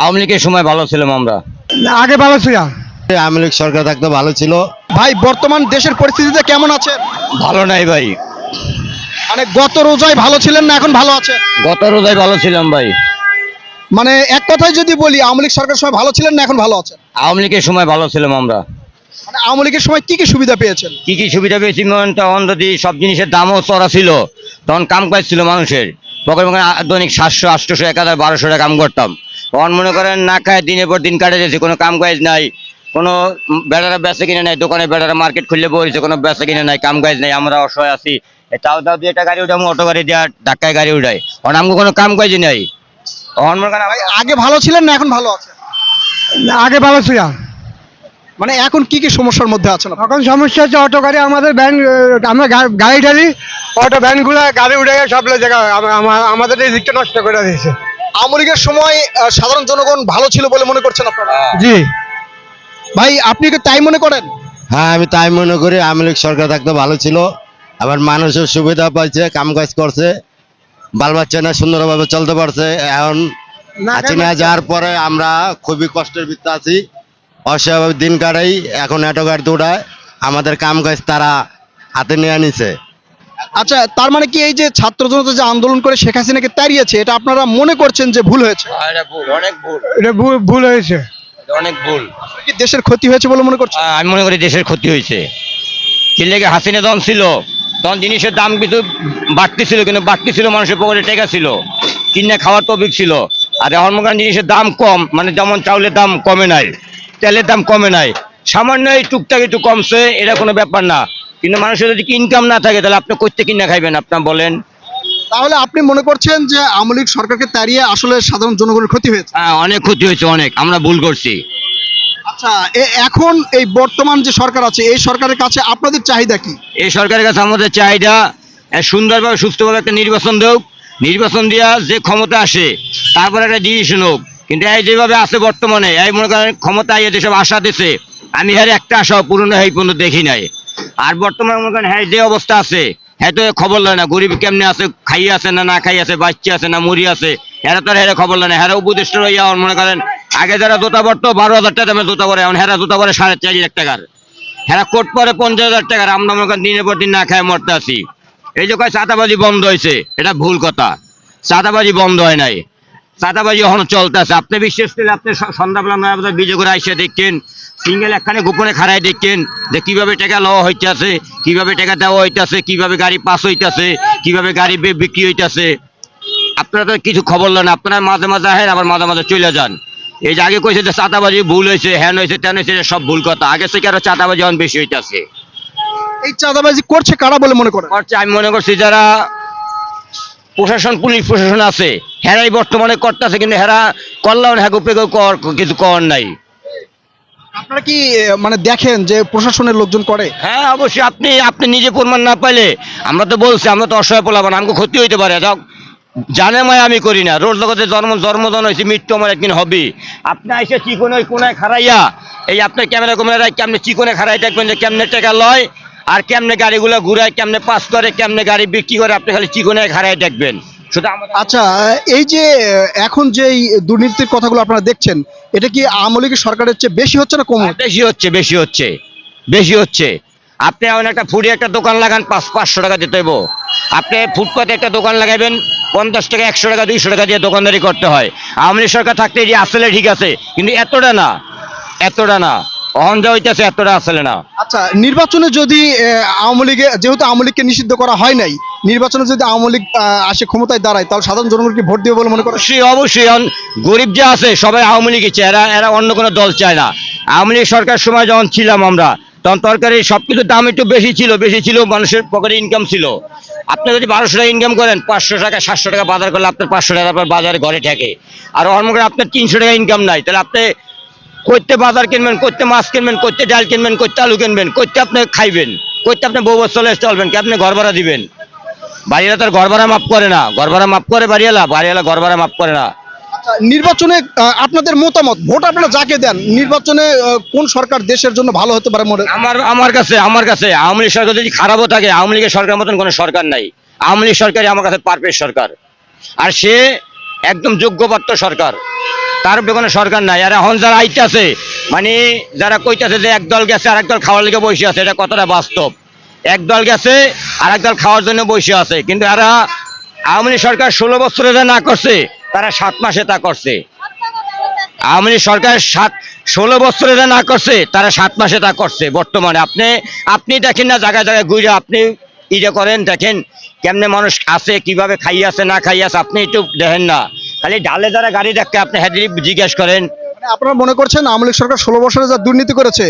আওয়ামী লীগের সময় ভালো ছিলাম আমরা। আগে ভালো ছিল? আওয়ামী লীগ সরকার থাকতে ভালো ছিল। ভাই বর্তমান দেশের পরিস্থিতিতে কেমন আছেন ভালো নাই ভাই। মানে গত রোজায় ভালো ছিলেন না এখন ভালো আছে? গত রোজায় ভালো ছিলাম ভাই। মানে এক কথায় যদি বলি আওয়ামী লীগ সরকার সময় ভালো ছিলেন না এখন ভালো আছেন? আওয়ামী লীগের সময় ভালো ছিলাম আমরা। মানে আওয়ামী লীগের সময় কি কি সুবিধা পেয়েছেন? কি কি সুবিধা পেয়েছি? তখন যদি সব জিনিসের দামও চড়া ছিল। তখন কাম কাজ ছিল মানুষের। পকেট দৈনিক সাতশো আটশোশো এক হাজার বারোশো টাকা কাম করতাম। তখন মনে করেন না খায় দিনের পর দিন কাটে যাচ্ছে কোনো কাম কাজ নাই কোনো বেড়ারা বেচা কিনে নাই দোকানে বেড়ারা মার্কেট খুললে বলছে কোনো বেচা কিনে নাই কাম কাজ নাই আমরা অসহায় আছি। তাও তাও দিয়ে একটা গাড়ি উঠাম অটো গাড়ি দেওয়া ধাক্কায় গাড়ি উঠাই। কারণ আমাকে কোনো কাম কাজ নাই। তখন মনে করেন ভাই আগে ভালো ছিলেন না এখন ভালো আছেন? আগে ভালো ছিল মানে এখন কি কি সমস্যার মধ্যে আছেন? এখন সমস্যা হচ্ছে অটো গাড়ি আমাদের ভ্যান আমরা গাড়ি ঢালি অটো ভ্যানগুলো গাড়ি উঠে সব জায়গা আমাদের এই দিকটা নষ্ট করে দিয়েছে। আওয়ামী লীগের সময় সাধারণ জনগণ ভালো ছিল বলে মনে করছেন আপনারা? জি। ভাই আপনি কি তাই মনে করেন? হ্যাঁ আমি তাই মনে করি। আওয়ামী লীগ সরকার থাকতে ভালো ছিল। আবার মানুষের সুবিধা পাইছে কাম কাজ করছে। বাল বাচ্চা না সুন্দরভাবে চলতে পারছে। এখন হাসিনা যাওয়ার পরে আমরা খুবই কষ্টের ভিত্তি আছি। অস্বাভাবিক দিন কাটাই। এখন এটো গাড়ি দৌড়ায়। আমাদের কাম কাজ তারা হাতে নিয়ে নিছে। আচ্ছা তার মানে কি এই যে ছাত্র জনতা যে আন্দোলন করে শেখ হাসিনাকে তাড়িয়েছে এটা আপনারা মনে করছেন যে ভুল হয়েছে? ভুল অনেক ভুল। এটা ভুল- ভুল হয়েছে। অনেক ভুল। কি দেশের ক্ষতি হয়েছে বলে মনে করছেন? আমি মনে করি দেশের ক্ষতি হয়েছে। কি লেগে হাসিনা যখন ছিল তখন জিনিসের দাম কিছু বাড়তি ছিল কিন্তু বাড়তি ছিল মানুষের পকেটে টেকা ছিল। কিনে খাওয়ার তবিক ছিল। আর এখন মনে করেন জিনিসের দাম কম মানে যেমন চাউলের দাম কমে নাই তেলের দাম কমে নাই। সামান্য এই টুকটাক একটু কমছে এটা কোনো ব্যাপার না। কিন্তু মানুষের যদি ইনকাম না থাকে তাহলে আপনি করতে কিনে খাইবেন? আপনার বলেন। তাহলে আপনি মনে করছেন যে আওয়ামী লীগ সরকারকে তাড়িয়ে আসলে সাধারণ জনগণের ক্ষতি হয়েছে? হ্যাঁ অনেক ক্ষতি হয়েছে অনেক। আমরা ভুল করছি। আচ্ছা এখন এই বর্তমান যে সরকার আছে এই সরকারের কাছে আপনাদের চাহিদা কি? এই সরকারের কাছে আমাদের চাহিদা সুন্দরভাবে সুস্থভাবে একটা নির্বাচন দেওক নির্বাচন দিয়া যে ক্ষমতা আসে তারপরে একটা ডিসিশন হোক। কিন্তু এই যেভাবে আছে বর্তমানে এই মনে করেন ক্ষমতা এই যেসব আশা দিছে। আমি হ্যাঁ একটা আশা পূরণ এই পর্যন্ত দেখি নাই। আর বর্তমানে মনে করেন হ্যাঁ যে অবস্থা আছে হ্যাঁ তো খবর লয় না, গরিব কেমনে আছে খাই আছে না না খাই আছে বাচ্চা আছে না মরি আছে হেরা তো আর হেরা খবর লয় না, হেরা উপদেষ্টা রইয়া মনে করেন, আগে যারা জোতা পড়তো বারো হাজার টাকা দামে জোতা পরে, এখন হেরা জোতা পরে সাড়ে চার লাখ টাকার। হেরা কোট পরে পঞ্চাশ হাজার টাকার, আমরা মনে করেন দিনের পর দিন না খায় মরতে আছি। এই যে কয়, চাঁদাবাজি বন্ধ হয়েছে এটা ভুল কথা। চাঁদাবাজি বন্ধ হয় নাই। চাঁদাবাজি এখনও চলতে আছে। আপনি বিশ্বাস করলে আপনি সন্ধ্যাবেলা নয় বিজয় করে আইসে দেখছেন সিঙ্গেল একখানে গোপনে খাড়াই দেখছেন যে কীভাবে টাকা লওয়া হইতেছে কীভাবে টাকা দেওয়া হইতেছে কীভাবে গাড়ি পাস হইতেছে কীভাবে গাড়ি বিক্রি হইতেছে। আপনারা তো কিছু খবর নেন আপনারা মাঝে মাঝে আহেন আবার মাঝে মাঝে চলে যান। এই যে আগে কইছে যে চাঁদাবাজি ভুল হয়েছে হ্যান হয়েছে তেন হয়েছে সব ভুল কথা। আগে থেকে আরও চাঁদাবাজি এখন বেশি হইতেছে। এই চাঁদাবাজি করছে কারা বলে মনে করেন? করছে আমি মনে করছি যারা প্রশাসন পুলিশ প্রশাসন আছে হেরাই বর্তমানে করতেছে কিন্তু হেরা করলেও হ্যাঁ কর- কিছু কর নাই। আপনারা কি মানে দেখেন যে প্রশাসনের লোকজন করে? হ্যাঁ অবশ্যই। আপনি আপনি নিজে প্রমাণ না পাইলে আমরা তো বলছি, আমরা তো অসহায় পোলাবান আমাকে ক্ষতি হইতে পারে। যাক, জানে মায় আমি করি না। রোজ জগতে জন্ম, জন্মদান হয়েছে মৃত্যু আমার একদিন হবে আপনি আইসে চিকনে ওই কোনায় খারাইয়া এই আপনার ক্যামেরা ক্যামেরা কেমনে চিকনে খারাই দেখবেন যে কেমনে টাকা লয় আর কেমনে গাড়িগুলো ঘুরায়, কেমনে পাস করে, কেমনে গাড়ি বিক্রি করে, আপনি খালি চিকনে খারাই দেখবেন আমাদের আচ্ছা এই যে এখন যে এই দুর্নীতির কথাগুলো আপনারা দেখছেন এটা কি আওয়ামী লীগের সরকারের চেয়ে বেশি হচ্ছে না কম হচ্ছে? বেশি হচ্ছে বেশি হচ্ছে বেশি হচ্ছে। আপনি এমন একটা ফুডে একটা দোকান লাগান পাঁচ পাঁচশো টাকা দিতে হইব আপনি ফুটপাতে একটা দোকান লাগাবেন পঞ্চাশ টাকা একশো টাকা দুইশো টাকা দিয়ে দোকানদারি করতে হয়। আওয়ামী সরকার থাকতে এটি আসলে ঠিক আছে কিন্তু এতটা না এতটা না। অহন যা হইতেছে এতটা আসলে না। আচ্ছা নির্বাচনে যদি আওয়ামী লীগে যেহেতু আওয়ামী লীগকে নিষিদ্ধ করা হয় নাই নির্বাচনে যদি আওয়ামী লীগ আসে ক্ষমতায় দাঁড়ায় তাহলে সাধারণ জনগণ কি ভোট দিবে বলে মনে করেন? অবশ্যই অবশ্যই গরিব যে আছে সবাই আওয়ামী লীগই চায় এরা এরা অন্য কোনো দল চায় না। আওয়ামী লীগ সরকার সময় যখন ছিলাম আমরা তখন তরকারি সব কিছুর দাম একটু বেশি ছিল বেশি ছিল মানুষের পকেটে ইনকাম ছিল। আপনি যদি বারোশো টাকা ইনকাম করেন পাঁচশো টাকা সাতশো টাকা বাজার করলে আপনার পাঁচশো টাকা আপনার বাজারে ঘরে থাকে আর অন্য করে আপনার তিনশো টাকা ইনকাম নাই তাহলে আপনি করতে বাজার কিনবেন করতে মাছ কিনবেন করতে ডাল কিনবেন করতে আলু কিনবেন করতে আপনি খাইবেন করতে আপনি বউ চলে চলবেন কি? আপনি ঘর ভাড়া দিবেন। বাড়িওয়ালা তার ঘর ভাড়া মাফ করে না। ঘর ভাড়া মাফ করে বাড়িওয়ালা বাড়িওয়ালা ঘর ভাড়া মাফ করে না। আচ্ছা, নির্বাচনে আপনাদের মতামত ভোট আপনারা যাকে দেন নির্বাচনে কোন সরকার দেশের জন্য ভালো হতে পারে মনে আমার আমার কাছে আমার কাছে আওয়ামী লীগ সরকার যদি খারাপও থাকে আওয়ামী লীগের সরকার মতন কোনো সরকার নাই। আওয়ামী লীগ সরকারই আমার কাছে পারফেক্ট সরকার। আর সে একদম যোগ্যপাত্র সরকার। তার কোনো সরকার নাই। আর এখন যারা আইতাছে মানে যারা কইতাছে যে একদল গেছে আর একদল খাওয়ার লিগে বসে আছে, এটা কতটা বাস্তব? একদল গেছে আর একদল খাওয়ার জন্য বসে আছে। কিন্তু এরা আওয়ামী সরকার ষোলো বছরে যা না করছে, তারা সাত মাসে তা করছে। আওয়ামী সরকার সাত, ষোলো বছরে যা না করছে, তারা সাত মাসে তা করছে বর্তমানে। আপনি আপনি দেখেন না, জায়গায় জায়গায় ঘুরে আপনি ইয়ে করেন, দেখেন কেমনে মানুষ আছে, কীভাবে খাই আছে না খাই আছে আপনি একটু দেখেন না। খালি ডালে যারা গাড়ি দেখে আপনি হেদিরি জিজ্ঞেস করেন। মানে আপনারা মনে করছেন আওয়ামী লীগ সরকার ষোলো বছরে যা দুর্নীতি করেছে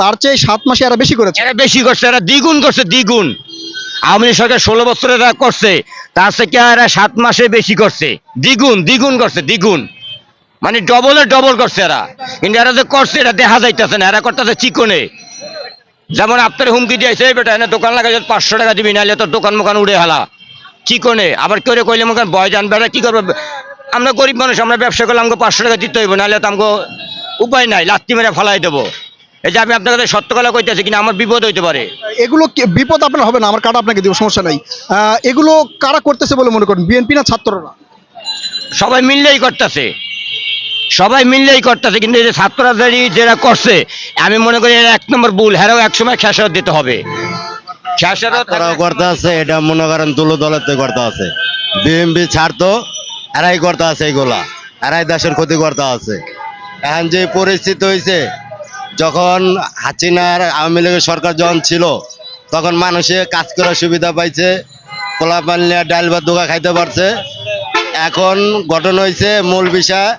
তার চেয়ে সাত মাসে এরা বেশি করেছে? এরা বেশি করছে এরা দ্বিগুণ করছে দ্বিগুণ। আওয়ামী লীগ সরকার ষোলো বছরে যা করছে তার থেকে এরা সাত মাসে বেশি করছে? দ্বিগুণ দ্বিগুণ করছে দ্বিগুণ। মানে ডবলে ডবল করছে এরা। কিন্তু এরা যে করছে এটা দেখা যাইতেছে না এরা করতেছে চিকনে। যেমন আপনার হুমকি দিয়েছে বেটা এনে দোকান লাগাই পাঁচশো টাকা দিবি নাহলে তোর দোকান মোকান উড়ে হালা চিকনে। আবার কেউ কইলে মোকান বয় জানবে কি করবে? আমরা গরিব মানুষ আমরা ব্যবসা করলে আমাকে পাঁচশো টাকা দিতে হইব নাহলে তো আমাকে উপায় নাই লাত্তি মেরে ফালাই দেবো। এই যে আমি আপনার কাছে সত্য কথা কইতেছি কিনা আমার বিপদ হইতে পারে। এগুলো বিপদ আপনার হবে না আমার কাটা আপনাকে দিব সমস্যা নাই। এগুলো কারা করতেছে বলে মনে করেন? বিএনপি না ছাত্ররা? সবাই মিললেই করতেছে। সবাই মিললেই করতেছে কিন্তু এই যে ছাত্ররা যারা- যারা করছে আমি মনে করি এক নম্বর ভুল হ্যাঁ এক সময় খেসারত দিতে হবে। খেসারত করতে আছে এটা মনে করেন তুলো দলের তো করতে আছে। বিএমপি ছাড়তো এরাই করতে আছে এগুলা। এরাই দেশের ক্ষতি করতে আছে। এখন যে পরিস্থিতি হয়েছে যখন হাসিনার আওয়ামী লীগের সরকার যখন ছিল তখন মানুষে কাজ করার সুবিধা পাইছে পোলা পানলিয়া ডাল বা দোকা খাইতে পারছে। এখন গঠন হয়েছে মূল বিষয়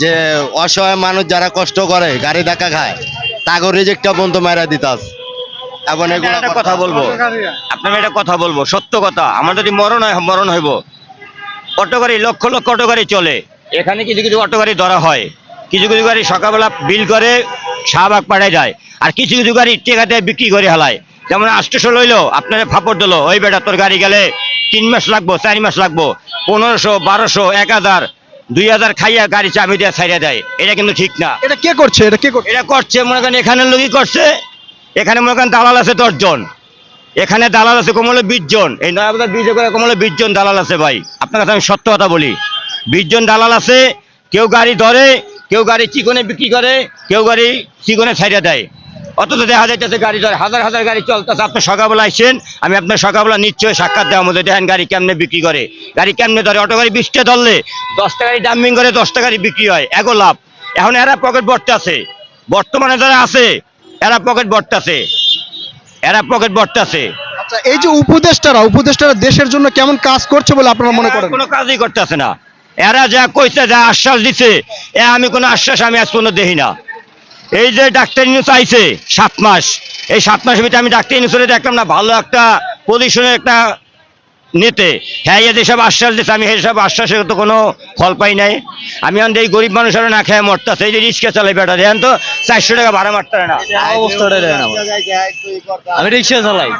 যে অসহায় মানুষ যারা কষ্ট করে গাড়ি ধাক্কা খায় তাকে রিজেক্টটা পর্যন্ত মারা দিতাস এখন এগুলো কথা বলব। আপনার একটা কথা বলব সত্য কথা। আমার যদি মরণ হয় মরণ হইব। অটো গাড়ি লক্ষ লক্ষ অটো গাড়ি চলে। এখানে কিছু কিছু অটো গাড়ি ধরা হয়। কিছু কিছু গাড়ি সকালবেলা বিল করে শাহবাগ পাঠায় যায়। আর কিছু কিছু গাড়ি টেকাতে বিক্রি করে হেলায়। যেমন আষ্টশো লইলো আপনার ফাপড় দিলো ওই বেটা তোর গাড়ি গেলে তিন মাস লাগবো চার মাস লাগবো পনেরোশো বারোশো এক হাজার দুই হাজার খাইয়া গাড়ি চাবি দিয়ে ছাইড়া দেয়। এটা কিন্তু ঠিক না। এটা কে করছে? এটা কে করছে এটা করছে মনে করেন এখানে লোকই করছে। এখানে মনে করেন দালাল আছে দশজন। এখানে দালাল আছে কমলে বিশ জন। এই নয়াবাজার ব্রিজে করে কমলে বিশ জন দালাল আছে ভাই। আপনার কাছে আমি সত্য কথা বলি। বিশ জন দালাল আছে, কেউ গাড়ি ধরে, কেউ গাড়ি চিকনে বিক্রি করে, কেউ গাড়ি চিকনে ছাইড়া দেয়। অথচ দেখা যাইতেছে গাড়ি ধরে, হাজার হাজার গাড়ি চলতেছে। আপনি সকালবেলা আসছেন আমি আপনার সকালবেলা নিশ্চয়ই সাক্ষাৎ দেওয়ার মধ্যে দেখেন গাড়ি কেমনে বিক্রি করে। গাড়ি কেমনে ধরে, অটো গাড়ি বিশটা ধরলে দশটা গাড়ি ডাম্পিং করে, দশটা গাড়ি বিক্রি হয়। এগো লাভ। এখন এরা পকেট ভরতে আছে। বর্তমানে যারা আছে, এরা পকেট ভরতেছে এরা পকেট ভরতেছে। আচ্ছা এই যে উপদেষ্টারা উপদেষ্টারা দেশের জন্য কেমন কাজ করছে বলে আপনারা মনে করেন? কোনো কাজই করতেছে না। এরা যা কইছে যা আশ্বাস দিছে এ আমি কোনো আশ্বাস আমি আজ কোনো দেখি না। এই যে ডাক্তার ইউনুস আইছে সাত মাস এই সাত মাসের ভিতরে আমি ডাক্তার ইউনুসের দেখলাম না ভালো একটা পজিশনের একটা নিতে। হ্যাঁ এই যেসব আশ্বাস দিচ্ছে আমি সেসব আশ্বাসের তো কোনো ফল পাই নাই। আমি এখন এই গরিব মানুষের না খেয়ে মরতেছে এই যে রিক্সা চালাই বেটা দেখেন তো চারশো টাকা ভাড়া মারতে না। অবস্থাটা আমি রিক্সা চালাই।